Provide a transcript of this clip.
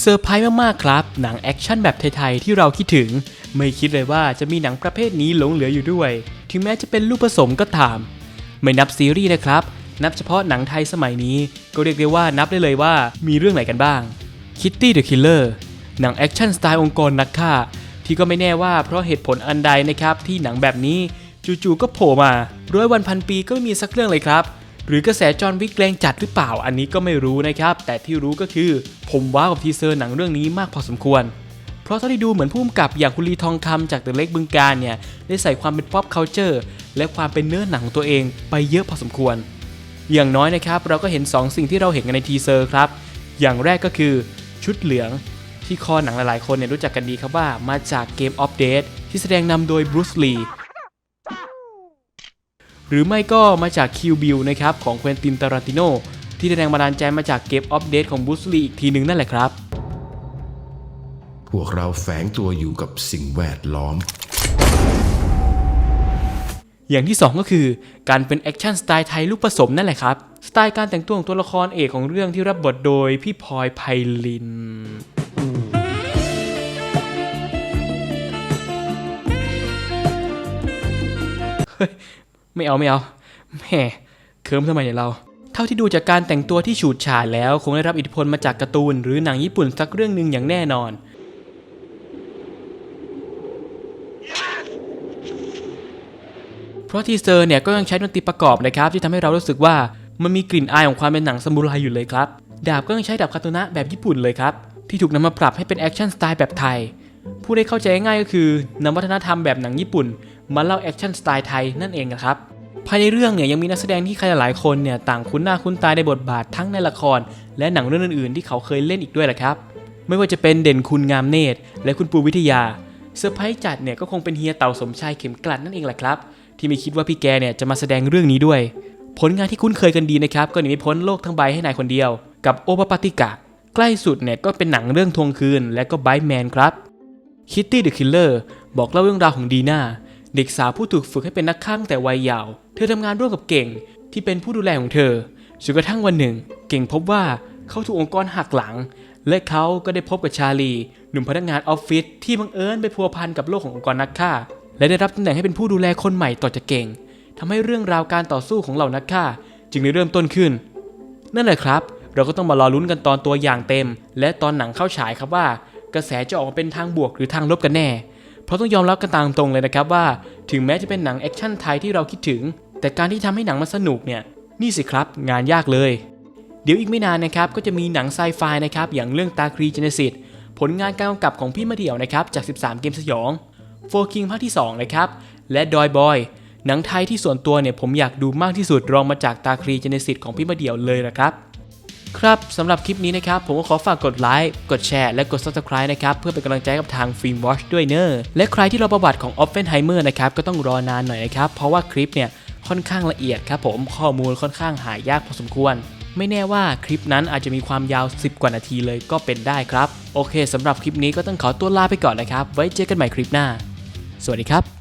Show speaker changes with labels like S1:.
S1: เซอร์ไพรส์มากๆครับ หนังแอคชั่นแบบไทย ๆ ที่เราคิดถึง ไม่คิดเลยว่าจะมีหนังประเภทนี้หลงเหลืออยู่ด้วย ถึงแม้จะเป็นลูกผสมก็ตาม ไม่นับซีรีส์นะครับ นับเฉพาะหนังไทยสมัยนี้ ก็เรียกได้ว่านับได้เลยว่ามีเรื่องไหนกันบ้าง Kitty the Killer หนังแอคชั่นสไตล์องค์กรนักฆ่า ที่ก็ไม่แน่ว่าเพราะเหตุผลอันใดนะครับที่หนังแบบนี้จู่ๆก็โผล่มาร้อยวันพันปีก็ไม่มีสักเรื่องเลยครับ หรือกระแสจอห์นวิกแรงจัดหรือเปล่าอันนี้ก็ไม่รู้นะครับ แต่ที่รู้ก็คือผมว้าวกับทีเซอร์หนังเรื่องนี้มากพอสมควร เพราะเท่าที่ดูเหมือนผู้กำกับอย่างคุณลีทองคำจากเดอะเล็กบึงการเนี่ยได้ใส่ความเป็น pop culture และความเป็นเนื้อหนังของตัวเองไปเยอะพอสมควร อย่างน้อยนะครับเราก็เห็น 2 สิ่งที่เราเห็นกันในทีเซอร์ครับ อย่างแรกก็คือชุดเหลืองที่คอหนังหลายๆ คนเนี่ยรู้จักกันดีครับว่ามาจาก Game of Death ที่แสดงนำโดยบรูซลี หรือไม่ก็มาจาก Kill Bill นะครับของเควินตินตารันติโนที่แสดงบันดาลใจมาจาก Game of Death ของบรูซลีอีกทีหนึ่งนั่นแหละครับ
S2: พวกเราแฝงตัวอยู่กับสิ่งแวดล้อม
S1: อย่างที่ 2 ก็คือ การเป็นแอคชั่นสไตล์ไทยลูกผสมนั่นแหละครับ สไตล์การแต่งตัวของตัวละครเอกของเรื่องที่รับบทโดยพี่พลอยไพลินเไม่เอาไม่เอาแหม่เคิมทำไมเนี่ยเรา เท่าที่ดูจากการแต่งตัวที่ฉูดฉาดแล้ว คงได้รับอิทธิพลมาจากการ์ตูน หรือหนังญี่ปุ่นสักเรื่องหนึ่งอย่างแน่นอน เพราะทีเซอร์เนี่ยก็ยังใช้ดนตรีประกอบนะครับที่ทำให้เรารู้สึกว่ามันมีกลิ่นอายของความเป็นหนังซามูไรอยู่เลยครับ ดาบก็ยังใช้ดาบคาโตนะแบบญี่ปุ่นเลยครับ ที่ถูกนำมาปรับให้เป็นแอคชั่นสไตล์แบบไทย ผู้ได้เข้าใจง่ายก็คือนำวัฒนธรรมแบบหนังญี่ปุ่น มาเล่าแอคชั่นสไตล์ไทยนั่นเองนะครับภายในเรื่องเนี่ยยังมีนักแสดงที่ใครหลายๆคนเนี่ยต่างคุ้นหน้าคุ้นตาในบทบาททั้งในละคร และหนังเรื่องอื่นๆ ที่เขาเคยเล่นอีกด้วยแหละครับ ไม่ว่าจะเป็นเด่นคุณงามเนตร และคุณปูวิทยาเซอร์ไพรส์จัดเนี่ยก็คงเป็นเฮียเต่าสมชายเข็มกลัดนั่นเองแหละครับ ที่ไม่คิดว่าพี่แกเนี่ยจะมาแสดงเรื่องนี้ด้วย ผลงานที่คุ้นเคยกันดีนะครับก็หนีไม่พ้นโลกทั้งใบให้นายคนเดียว กับโอปปาติกะ ใกล้สุดเนี่ยก็เป็นหนังเรื่องทวงคืน และก็ไบแมนครับคิตตี้เดอะคิลเลอร์บอกเล่าเรื่องราวของดีน่า เด็กสาวผู้ถูกฝึกให้เป็นนักฆ่าตั้งแต่วัยเยาว์เธอทำงานร่วมกับเก่งที่เป็นผู้ดูแลของเธอจนกระทั่งวันหนึ่ง เก่งพบว่าเขาถูกองค์กรหักหลัง และเขาก็ได้พบกับชาลี หนุ่มพนักงานออฟฟิศที่บังเอิญไปพัวพันกับโลกขององค์กรนักฆ่า และได้รับตำแหน่งให้เป็นผู้ดูแลคนใหม่ต่อจากเก่งทำให้เรื่องราวการต่อสู้ของเหล่านักฆ่า จึงได้เริ่มต้นขึ้น นั่นแหละครับ เราก็ต้องมารอลุ้นกันตอนตัวอย่างเต็ม และตอนหนังเข้าฉายครับว่า กระแสจะออกมาเป็นทางบวกหรือทางลบกันแน่ เพราะต้องยอมรับกันตามตรงเลยนะครับว่า ถึงแม้จะเป็นหนังแอคชั่นไทยที่เราคิดถึง แต่การที่ทำให้หนังมันสนุกเนี่ยนี่สิครับ งานยากเลย เดี๋ยวอีกไม่นานนะครับก็จะมีหนังไซไฟนะครับอย่างเรื่องตาครีเจเนซิสผลงานการกำกับของพี่มาเดี่ยวนะครับจาก 13 เกมสยองโฟคิงภาคที่2นะครับและดอยบอยหนังไทยที่ส่วนตัวเนี่ยผมอยากดูมากที่สุดรองมาจากตาครีเจเนซิสของพี่มาเดี่ยวเลยนะครับ ครับสำหรับคลิปนี้นะครับ ผมก็ขอฝากกดไลค์กดแชร์และกด subscribe นะครับ เพื่อเป็นกำลังใจกับทางฟิล์มวอชด้วยเนอะและใครที่รอประวัติของออฟเฟนไฮเมอร์นะครับ ก็ต้องรอนานหน่อยนะครับ เพราะว่าคลิปเนี่ยค่อนข้างละเอียดครับผมข้อมูลค่อนข้างหายากพอสมควร ไม่แน่ว่าคลิปนั้นอาจจะมีความยาว 10 กว่านาทีเลยก็เป็นได้ครับ โอเคสำหรับคลิปนี้ก็ต้องขอตัวลาไปก่อนนะครับ ไว้เจอกันใหม่คลิปหน้า สวัสดีครับ